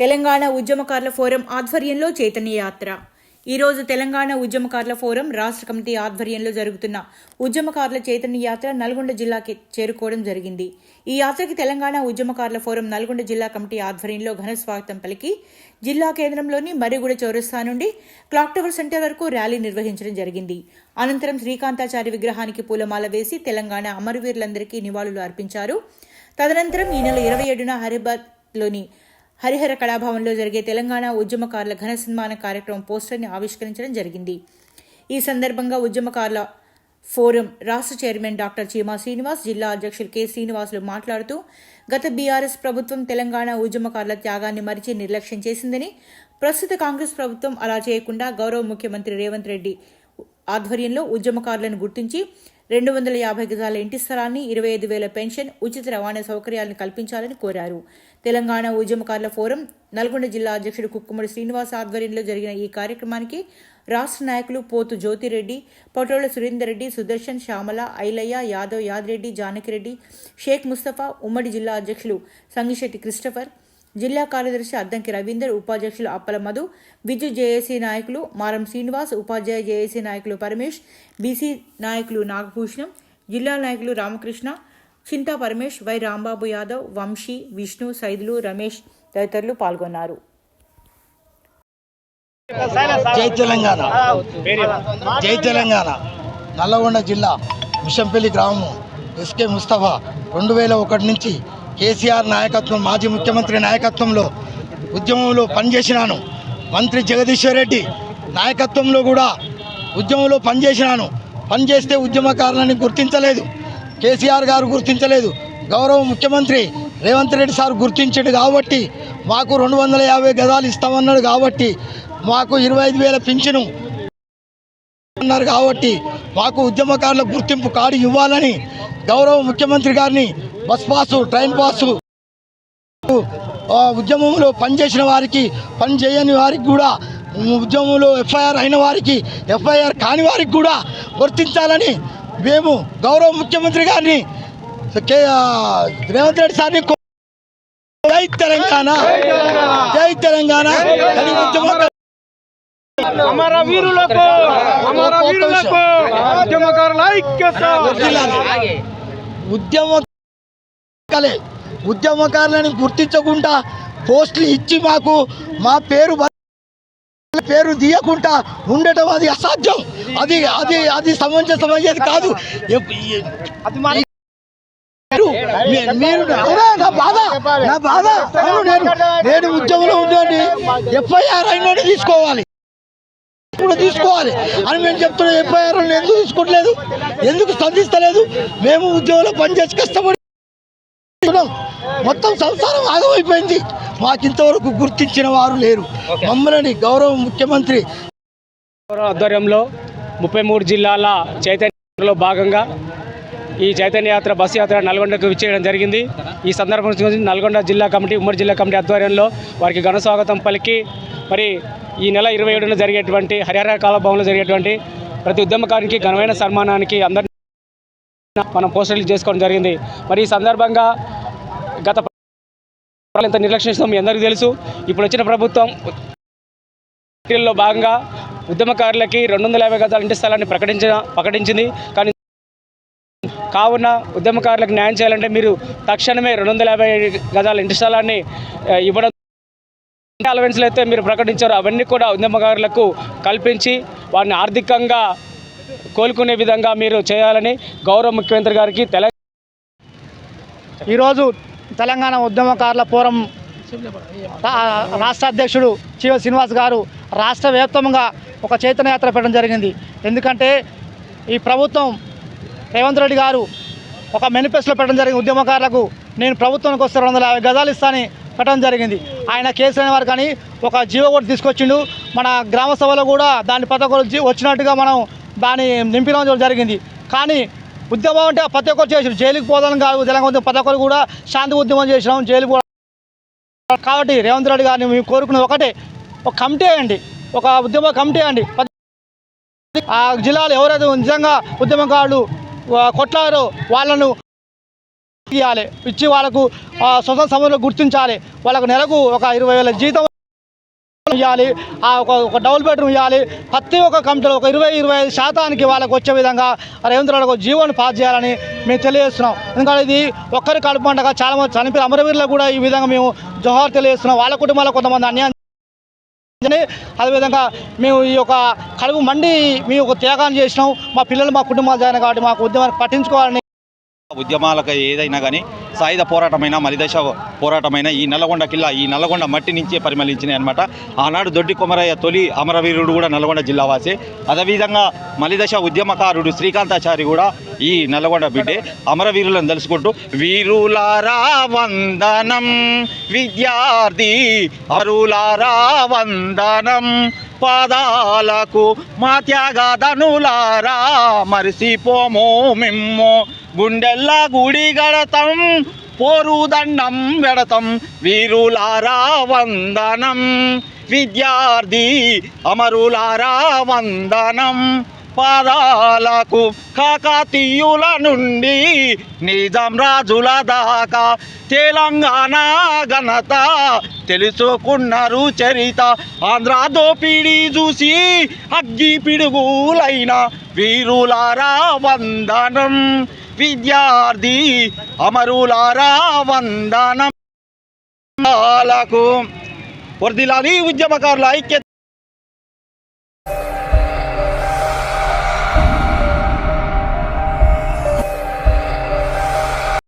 తెలంగాణ ఉద్యమకారుల ఫోరం ఆధ్వర్యంలో చైతన్య యాత్ర ఈరోజు తెలంగాణ ఉద్యమకారుల ఫోరం రాష్ట్ర కమిటీ ఆధ్వర్యంలో జరుగుతున్న ఉద్యమకారుల చైతన్య యాత్ర నల్గొండ జిల్లాకి చేరుకోవడం జరిగింది. ఈ యాత్రకి తెలంగాణ ఉద్యమకారుల ఫోరం నల్గొండ జిల్లా కమిటీ ఆధ్వర్యంలో ఘన స్వాగతం పలికి జిల్లా కేంద్రంలోని మరిగూడ చౌరస్తా నుండి క్లాక్ టవర్ సెంటర్ వరకు ర్యాలీ నిర్వహించడం జరిగింది. అనంతరం శ్రీకాంతాచారి విగ్రహానికి పూలమాల వేసి తెలంగాణ అమరవీరులందరికీ నివాళులు అర్పించారు. తదనంతరం ఈ నెల ఇరవై ఏడున హైదరాబాద్లోని హరిహర కళాభవన్లో జరిగే తెలంగాణ ఉద్యమకారుల ఘన సన్మాన కార్యక్రమం పోస్టర్ని ఆవిష్కరించడం జరిగింది. ఈ సందర్భంగా ఉద్యమకారుల ఫోరం రాష్ట్ర చైర్మన్ డాక్టర్ చీమా శ్రీనివాస్ జిల్లా అధ్యక్షులు కె శ్రీనివాసులు మాట్లాడుతూ గత బీఆర్ఎస్ ప్రభుత్వం తెలంగాణ ఉద్యమకారుల త్యాగాన్ని మరిచి నిర్లక్ష్యం చేసిందని ప్రస్తుత కాంగ్రెస్ ప్రభుత్వం అలా చేయకుండా గౌరవ ముఖ్యమంత్రి రేవంత్ రెడ్డి ఆధ్వర్యంలో ఉద్యమకారులను గుర్తించి రెండు వందల యాభై గజాల ఇంటి స్థలాన్ని ఇరవై ఐదు వేల పెన్షన్ ఉచిత రవాణా సౌకర్యాలను కల్పించాలని కోరారు. తెలంగాణ ఉద్యమకారుల ఫోరం నల్గొండ జిల్లా అధ్యక్షుడు కుక్కుమడి శ్రీనివాస్ ఆధ్వర్యంలో జరిగిన ఈ కార్యక్రమానికి రాష్ట్ర నాయకులు పోతు జ్యోతిరెడ్డి పటోళ్ళ సురేందర్ రెడ్డి సుదర్శన్ శ్యామల ఐలయ్య యాదవ్ యాదిరెడ్డి జానకిరెడ్డి షేక్ ముస్తఫా ఉమ్మడి జిల్లా అధ్యక్షులు సంగిశెట్టి క్రిస్టఫర్ జిల్లా కార్యదర్శి అద్దంకి రవీందర్ ఉపాధ్యక్షులు అప్పల మధు విజు జేఏసీ నాయకులు మారం శ్రీనివాస్ ఉపాధ్యాయ జేఏసీ నాయకులు పరమేష్ బీసీ నాయకులు నాగభూషణం జిల్లా నాయకులు రామకృష్ణ చింతా పరమేష్ వై రాంబాబు యాదవ్ వంశీ విష్ణు సైదులు రమేష్ తదితరులు పాల్గొన్నారు. జై తెలంగాణ. జై తెలంగాణ. నల్లగొండ జిల్లా మిషంపల్లి గ్రామం ఎస్కే ముస్తఫా రెండు వేల ఒకటి నుంచి కేసీఆర్ నాయకత్వం మాజీ ముఖ్యమంత్రి నాయకత్వంలో ఉద్యమంలో పనిచేసినాను. మంత్రి జగదీశ్వర్ రెడ్డి నాయకత్వంలో కూడా ఉద్యమంలో పనిచేసినాను. పనిచేస్తే ఉద్యమకారులని గుర్తించలేదు. కేసీఆర్ గారు గుర్తించలేదు. గౌరవ ముఖ్యమంత్రి రేవంత్ రెడ్డి సార్ గుర్తించాడు కాబట్టి మాకు రెండు వందల యాభై గదాలు ఇస్తామన్నాడు కాబట్టి మాకు ఇరవై ఐదు వేల పింఛను అన్నారు కాబట్టి మాకు ఉద్యమకారుల గుర్తింపు కార్డు ఇవ్వాలని గౌరవ ముఖ్యమంత్రి గారిని బస్ పాసు ట్రైన్ పాసు. ఉద్యమంలో పనిచేసిన వారికి పని చేయని వారికి కూడా ఉద్యమంలో ఎఫ్ఐఆర్ అయిన వారికి ఎఫ్ఐఆర్ కాని వారికి కూడా గుర్తించాలని మేము గౌరవ ముఖ్యమంత్రి గారిని రేవంత్ రెడ్డి సార్ని జై తెలంగాణ. జై తెలంగాణ. అని ఉద్యమకారు అమర వీరులకు అమర వీరులకు ఉద్యమకారుల ఐక్యత. వర్ధిల్లాలి. ఉద్యమ కలే ఉద్యమకారులను గుర్తించకుండా పోస్టులు ఇచ్చి మాకు మా పేరు పేరు తీయకుండా ఉండటం అది అసాధ్యం. అది అది అది సమంజసమయ్యేది కాదు. మీరు? నా బాధ నా బాధ అవును నేను నేను ఉద్యమంలో ఉండండి. ఎఫ్ఐఆర్ అయినోడు తీసుకోవాలి. కూడా తీసుకోవాలి. అని మేము చెప్తున్నాం. ఎఫ్ఐఆర్ ఎందుకు తీసుకోవట్లేదు ఎందుకు స్పందిస్తలేదు? మేము ఉద్యోగంలో పనిచేసి కష్టపడి ఉన్నాం. మొత్తం సంసారం ఆగమైపోయింది. మాకు ఇంతవరకు గుర్తించిన వారు లేరు. మమ్మల్ని గౌరవ ముఖ్యమంత్రి ఆధ్వర్యంలో ముప్పై మూడు జిల్లాల చైతన్యలో భాగంగా ఈ చైతన్య యాత్ర బస్సు యాత్ర నల్గొండకు విచ్చేయడం జరిగింది. ఈ సందర్భం నల్గొండ జిల్లా కమిటీ ఉమ్మడి జిల్లా కమిటీ ఆధ్వర్యంలో వారికి ఘన స్వాగతం పలికి మరి ఈ నెల ఇరవై ఏడున జరిగేటువంటి హరిహర కాలభవన్లో జరిగేటువంటి ప్రతి ఉద్యమకారికి ఘనమైన సన్మానానికి అందరినీ మనం పోస్టర్లు చేసుకోవడం జరిగింది. మరి ఈ సందర్భంగా గత ఎంత నిర్లక్ష్యం చేస్తుందో మీ అందరికీ తెలుసు. ఇప్పుడు వచ్చిన ప్రభుత్వం లో భాగంగా ఉద్యమకారులకి రెండు వందల యాభై గజాల ఇంటి స్థలాన్ని ప్రకటించిన ప్రకటించింది. కానీ కావున ఉద్యమకారులకు న్యాయం చేయాలంటే మీరు తక్షణమే రెండు వందల యాభై గజాల ఇంటి స్థలాన్ని ఇవ్వడం అలవెన్స్లు అయితే మీరు ప్రకటించారు అవన్నీ కూడా ఉద్యమకారులకు కల్పించి వారిని ఆర్థికంగా కోలుకునే విధంగా మీరు చేయాలని గౌరవ ముఖ్యమంత్రి గారికి తెలంగాణ ఈరోజు తెలంగాణ ఉద్యమకారుల పూర్వం రా- రాష్ట్ర అధ్యక్షుడు చీవ శ్రీనివాస్ గారు రాష్ట్ర వ్యాప్తంగా ఒక చైతన్య యాత్ర పెట్టడం జరిగింది. ఎందుకంటే ఈ ప్రభుత్వం రేవంత్ రెడ్డి గారు ఒక మేనిఫెస్టో పెట్టడం జరిగింది. ఉద్యమకారులకు నేను ప్రభుత్వానికి వస్తే రెండు వందల యాభై గజాలు ఇస్తానని పెట్టడం జరిగింది. ఆయన కేసీఆర్ వారు కానీ ఒక జీవో కూడా తీసుకొచ్చిండు. మన గ్రామ సభలో కూడా దాని పథకం వచ్చినట్టుగా మనం దాన్ని నింపడం జరిగింది. కానీ ఉద్యమం అంటే ప్రతి ఒక్కరు చేసారు జైలుకి పోదాం కాదు తెలంగాణ ప్రతి ఒక్కరు కూడా శాంతి ఉద్యమం చేసినాం జైలుకి కాబట్టి రేవంత్ రెడ్డి గారిని మేము కోరుకున్నది ఒకటే. ఒక కమిటీ వేయండి. ఒక ఉద్యమ కమిటీ అండి ఆ జిల్లాలో ఎవరైతే నిజంగా ఉద్యమకారులు కొట్లారో వాళ్ళను ఇవ్వాలి. ఇచ్చి వాళ్ళకు ఆ, స్వతంత్ర సమయంలో గుర్తించాలి. వాళ్ళకు నెలకు ఒక ఇరవై వేల జీతం ఇవ్వాలి. ఆ ఒక ఒక డబుల్ బెడ్రూమ్ ఇవ్వాలి. ప్రతి ఒక్క కంపెనీలో ఒక ఇరవై ఇరవై ఐదు శాతానికి వాళ్ళకి వచ్చే విధంగా రేవంత్ రెడ్డి ఒక జీవోని పాస్ చేయాలని మేము తెలియజేస్తున్నాం. ఎందుకంటే ఇది ఒక్కరి కడుపు పండగ చాలా మంది చనిపోయిన అమరవీరులకు కూడా ఈ విధంగా మేము జోహార్ తెలియజేస్తున్నాం. వాళ్ళ కుటుంబాలకు కొంతమంది అన్యాయం అదేవిధంగా మేము ఈ యొక్క కడుపు మండి మేము ఒక త్యాగాన్ని చేసినాం. మా పిల్లలు మా కుటుంబాలు జాయిన్ కాబట్టి మాకు ఉద్యమాన్ని పట్టించుకోవాలని ఉద్యమాలకు ఏదైనా కానీ సాయుధ పోరాటమైన మలిదశ పోరాటమైన ఈ నల్లగొండ కిల్లా ఈ నల్లగొండ మట్టి నుంచే పరిమళించినాయి అనమాట ఆనాడు దొడ్డి కొమరయ్య తొలి అమరవీరుడు కూడా నల్గొండ జిల్లావాసే అదేవిధంగా మలిదశ ఉద్యమకారుడు శ్రీకాంతాచారి కూడా ఈ నల్గొండ బిడ్డే. అమరవీరులను తెలుసుకుంటూ వీరులారా వందనం విద్యార్థి అరులారా వందనం పాదాలకు మా త్యాగదనులారా మరిసిపోమో మిమ్మో గుండెల్లా గుడి గడతం పోరుదండం వెడతం వీరులారా వందనం. విద్యార్థి అమరులారా వందనం. పాదాలకు కాకతీయుల నుండి నిజాం రాజుల దాకా. తెలంగాణ ఘనత తెలుసుకున్నారు చరిత ఆంధ్ర దోపిడి చూసి అగ్గి పిడుగులైన వీరులారా వందనం. విద్యార్థి అమరులారా వందనం. లకు వర్దిలాలి ఉద్యమకారుల ఐక్యత.